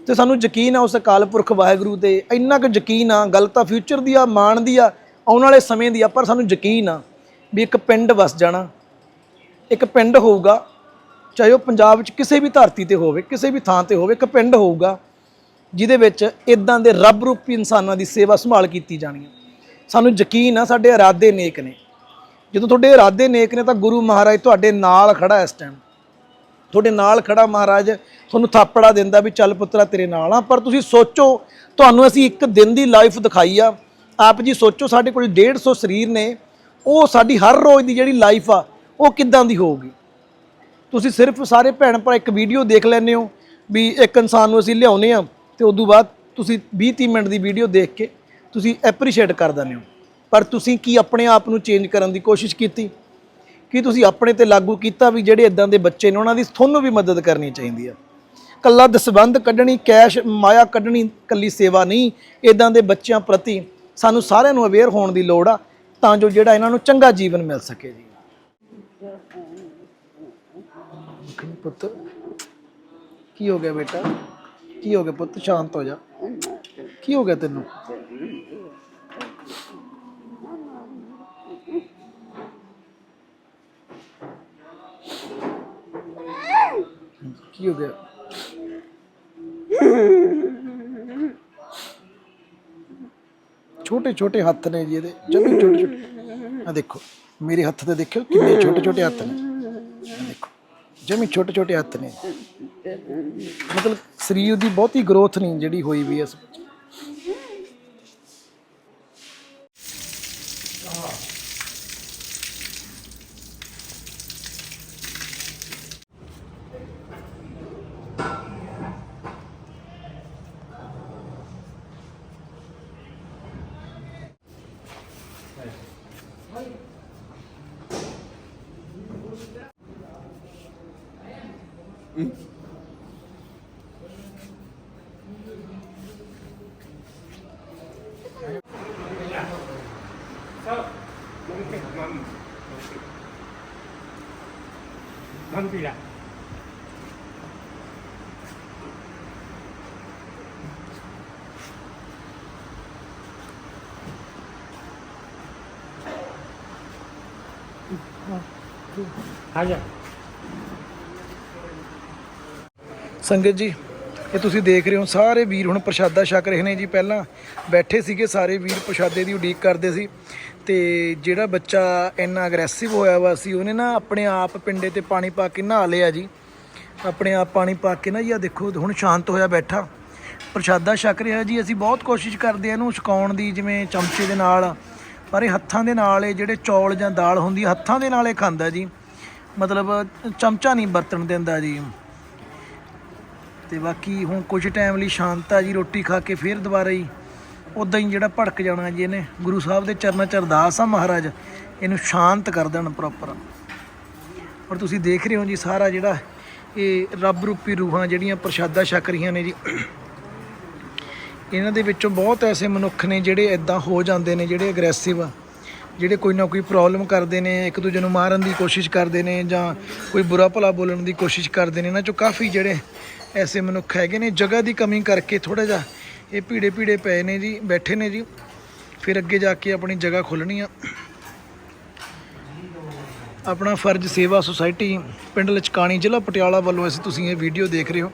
[SPEAKER 1] ਤੇ ਸਾਨੂੰ ਯਕੀਨ ਆ ਉਸ ਅਕਾਲ ਪੁਰਖ ਵਾਹਿਗੁਰੂ ਤੇ, ਇੰਨਾ ਕੁ ਯਕੀਨ ਆ, ਗੱਲ ਤਾਂ ਫਿਊਚਰ ਦੀ ਆ, ਮਾਣ ਦੀ ਆ, ਆਉਣ ਵਾਲੇ ਸਮੇਂ ਦੀ ਆ, ਪਰ ਸਾਨੂੰ ਯਕੀਨ ਆ ਵੀ ਇੱਕ ਪਿੰਡ ਵਸ ਜਾਣਾ। ਇੱਕ ਪਿੰਡ ਹੋਊਗਾ, ਚਾਹੇ ਉਹ ਪੰਜਾਬ ਵਿੱਚ ਕਿਸੇ ਵੀ ਧਰਤੀ ਤੇ ਹੋਵੇ, ਕਿਸੇ ਵੀ ਥਾਂ ਤੇ ਹੋਵੇ, ਇੱਕ ਪਿੰਡ ਹੋਊਗਾ, ਜਿਹਦੇ ਵਿੱਚ ਇਦਾਂ ਦੇ ਰੱਬ ਰੂਪੀ ਇਨਸਾਨਾਂ ਦੀ ਸੇਵਾ ਸੰਭਾਲ ਕੀਤੀ ਜਾਣੀ ਹੈ ਸਾਨੂੰ ਯਕੀਨ ਆ, ਸਾਡੇ ਇਰਾਦੇ ਨੇਕ ਨੇ। ਜਦੋਂ ਤੁਹਾਡੇ ਇਰਾਦੇ ਨੇਕ ਨੇ ਤਾਂ ਗੁਰੂ ਮਹਾਰਾਜ ਤੁਹਾਡੇ ਨਾਲ ਖੜਾ ਇਸ ਟਾਈਮ ਤੁਹਾਡੇ ਨਾਲ ਖੜਾ ਮਹਾਰਾਜ ਤੁਹਾਨੂੰ ਥਾਪੜਾ ਦਿੰਦਾ ਵੀ ਚੱਲ ਪੁੱਤਰਾ ਤੇਰੇ ਨਾਲ ਆ। ਪਰ ਤੁਸੀਂ ਸੋਚੋ, ਤੁਹਾਨੂੰ ਅਸੀਂ ਇੱਕ ਦਿਨ ਦੀ ਲਾਈਫ ਦਿਖਾਈ ਆ। ਆਪ ਜੀ ਸੋਚੋ ਸਾਡੇ ਕੋਲ 150 ਸਰੀਰ ਨੇ। ਉਹ ਸਾਡੀ ਹਰ ਰੋਜ਼ ਦੀ ਜਿਹੜੀ ਲਾਈਫ ਆ, ਉਹ ਕਿੱਦਾਂ ਦੀ ਹੋਊਗੀ? ਤੁਸੀਂ ਸਿਰਫ ਸਾਰੇ ਭੈਣ ਭਰਾ ਇੱਕ ਵੀਡੀਓ ਦੇਖ ਲੈਂਦੇ ਹੋ ਵੀ ਇੱਕ ਇਨਸਾਨ ਨੂੰ ਅਸੀਂ ਲਿਆਉਨੇ ਆ ਤੇ ਤੋਂ ਬਾਅਦ ਤੁਸੀਂ 20 30 ਮਿੰਟ ਦੀ ਵੀਡੀਓ ਦੇਖ ਕੇ ਤੁਸੀਂ ਐਪਰੀਸ਼ੀਏਟ ਕਰ ਦਿੰਦੇ ਹੋ। ਪਰ ਤੁਸੀਂ ਕੀ ਆਪਣੇ ਆਪ ਨੂੰ ਚੇਂਜ ਕਰਨ ਦੀ ਕੋਸ਼ਿਸ਼ ਕੀਤੀ? ਕੀ ਤੁਸੀਂ ਆਪਣੇ ਤੇ ਲਾਗੂ ਕੀਤਾ ਵੀ ਜਿਹੜੇ ਇਦਾਂ ਦੇ ਬੱਚੇ ਨੇ, ਉਹਨਾਂ ਦੀ ਤੁਹਾਨੂੰ ਵੀ ਮਦਦ ਕਰਨੀ ਚਾਹੀਦੀ ਆ? ਕੱਲਾ ਦਸਵੰਧ ਕੱਢਣੀ, ਕੈਸ਼ ਮਾਇਆ ਕੱਢਣੀ, ਕੱਲੀ ਸੇਵਾ ਨਹੀਂ। ਇਦਾਂ ਦੇ ਬੱਚਿਆਂ ਪ੍ਰਤੀ ਸਾਨੂੰ ਸਾਰਿਆਂ ਨੂੰ ਅਵੇਅਰ ਹੋਣ ਦੀ ਲੋੜ ਆ, ਤਾਂ ਜੋ ਜਿਹੜਾ ਇਹਨਾਂ ਨੂੰ ਚੰਗਾ ਜੀਵਨ ਮਿਲ ਸਕੇ ਜੀ। ਪੁੱਤ, ਕੀ ਹੋ ਗਿਆ ਬੇਟਾ? ਕੀ ਹੋ ਗਿਆ ਪੁੱਤ? ਸ਼ਾਂਤ ਹੋ ਜਾ। ਕੀ ਹੋ ਗਿਆ ਤੈਨੂੰ? ਕੀ ਹੋ ਗਿਆ? ਛੋਟੇ ਛੋਟੇ ਹੱਥ ਨੇ ਜੀ ਇਹਦੇ। ਜਮੀ ਛੋਟੇ ਛੋਟੇ। ਆ ਦੇਖੋ, ਮੇਰੇ ਹੱਥ ਤੇ ਦੇਖਿਓ, ਕਿੰਨੇ ਛੋਟੇ ਛੋਟੇ ਹੱਥ ਨੇ। ਆਹ ਦੇਖੋ, ਜਮੀ ਛੋਟੇ ਛੋਟੇ ਹੱਥ ਨੇ। ਮਤਲਬ ਸਰੀਰ ਦੀ ਬਹੁਤੀ ਗਰੋਥ ਨਹੀਂ ਜਿਹੜੀ ਹੋਈ ਵੀ ਇਸ うん。ਵਿੱਚ ਸੰਗਤ ਜੀ, ਇਹ ਤੁਸੀਂ ਦੇਖ ਰਹੇ ਹੋ, ਸਾਰੇ ਵੀਰ ਹੁਣ ਪ੍ਰਸ਼ਾਦਾ ਛਕ ਰਹੇ ਨੇ ਜੀ। ਪਹਿਲਾਂ ਬੈਠੇ ਸੀਗੇ ਸਾਰੇ ਵੀਰ ਪ੍ਰਸ਼ਾਦੇ ਦੀ ਉਡੀਕ ਕਰਦੇ ਸੀ ਤੇ ਜਿਹੜਾ ਬੱਚਾ ਇੰਨਾ ਅਗਰੈਸਿਵ ਹੋਇਆ ਵਾ ਸੀ, ਉਹਨੇ ਨਾ ਆਪਣੇ ਆਪ ਪਿੰਡੇ ਤੇ ਪਾਣੀ ਪਾ ਕੇ ਨਹਾ ਲਿਆ ਜੀ। ਆਪਣੇ ਆਪ ਪਾਣੀ ਪਾ ਕੇ ਨਾ ਜੀ ਆ ਦੇਖੋ, ਹੁਣ ਸ਼ਾਂਤ ਹੋਇਆ ਬੈਠਾ। ਪ੍ਰਸ਼ਾਦਾ ਛਕ ਰਿਹਾ ਜੀ, ਅਸੀਂ ਬਹੁਤ ਕੋਸ਼ਿਸ਼ ਕਰਦੇ ਆ ਇਹਨੂੰ ਛਕਾਉਣ ਦੀ, ਜਿਵੇਂ ਚਮਚੇ ਦੇ ਨਾਲ, ਪਰ ਇਹ ਹੱਥਾਂ ਦੇ ਨਾਲ ਇਹ ਜਿਹੜੇ ਚੌਲ ਜਾਂ ਦਾਲ ਹੁੰਦੀ, ਹੱਥਾਂ ਦੇ ਨਾਲ ਇਹ ਖਾਂਦਾ ਜੀ। ਮਤਲਬ ਚਮਚਾ ਨਹੀਂ ਵਰਤਣ ਦਿੰਦਾ ਜੀ। ਤੇ ਬਾਕੀ ਹੁਣ ਕੁਝ ਟਾਈਮ ਲਈ ਸ਼ਾਂਤ ਆ ਜੀ, ਰੋਟੀ ਖਾ ਕੇ ਫਿਰ ਦੁਬਾਰਾ ਹੀ ਉਦਾਂ ਹੀ ਜਿਹੜਾ ਭੜਕ ਜਾਣਾ ਜੀ ਇਹਨੇ, ਗੁਰੂ ਸਾਹਿਬ ਦੇ ਚਰਨਾਂ 'ਚ ਅਰਦਾਸ ਆ ਮਹਾਰਾਜ, ਇਹਨੂੰ ਸ਼ਾਂਤ ਕਰ ਦੇਣ ਪ੍ਰੋਪਰ ਔਰ ਤੁਸੀਂ ਦੇਖ ਰਹੇ ਹੋ ਜੀ ਸਾਰਾ ਜਿਹੜਾ ਇਹ ਰੱਬ ਰੂਪੀ ਰੂਹਾਂ ਜਿਹੜੀਆਂ ਪ੍ਰਸ਼ਾਦਾ ਛਕ ਰਹੀਆਂ ਨੇ ਜੀ। ਇਹਨਾਂ ਦੇ ਵਿੱਚੋਂ ਬਹੁਤ ਐਸੇ ਮਨੁੱਖ ਨੇ ਜਿਹੜੇ ਇਦਾਂ ਹੋ ਜਾਂਦੇ ਨੇ, ਜਿਹੜੇ ਅਗਰੈਸਿਵ ਆ। ਜਿਹੜੇ ਕੋਈ ਨਾ ਕੋਈ ਪ੍ਰੋਬਲਮ ਕਰਦੇ ਨੇ, ਇੱਕ ਦੂਜੇ ਨੂੰ ਮਾਰਨ ਦੀ ਕੋਸ਼ਿਸ਼ ਕਰਦੇ ਨੇ ਜਾਂ ਕੋਈ ਬੁਰਾ ਭਲਾ ਬੋਲਣ ਦੀ ਕੋਸ਼ਿਸ਼ ਕਰਦੇ ਨੇ, ਇਹਨਾਂ ਚੋਂ ਕਾਫੀ ਜਿਹੜੇ ਐਸੇ ਮਨੁੱਖ ਹੈਗੇ ਨੇ, ਜਗ੍ਹਾ ਦੀ ਕਮੀ ਕਰਕੇ ਥੋੜਾ ਜਿਹਾ ਇਹ ਭੀੜੇ ਭੀੜੇ ਪਏ ਨੇ ਜੀ, ਬੈਠੇ ਨੇ ਜੀ। ਫਿਰ ਅੱਗੇ ਜਾ ਕੇ ਆਪਣੀ ਜਗ੍ਹਾ ਖੋਲਣੀ ਆ। ਆਪਣਾ ਫਰਜ਼ ਸੇਵਾ ਸੁਸਾਇਟੀ ਪਿੰਡ ਲਚਕਾਣੀ ਜ਼ਿਲ੍ਹਾ ਪਟਿਆਲਾ ਵੱਲੋਂ ਅਸੀਂ ਤੁਸੀਂ ਇਹ ਵੀਡੀਓ ਦੇਖ ਰਹੇ ਹੋ।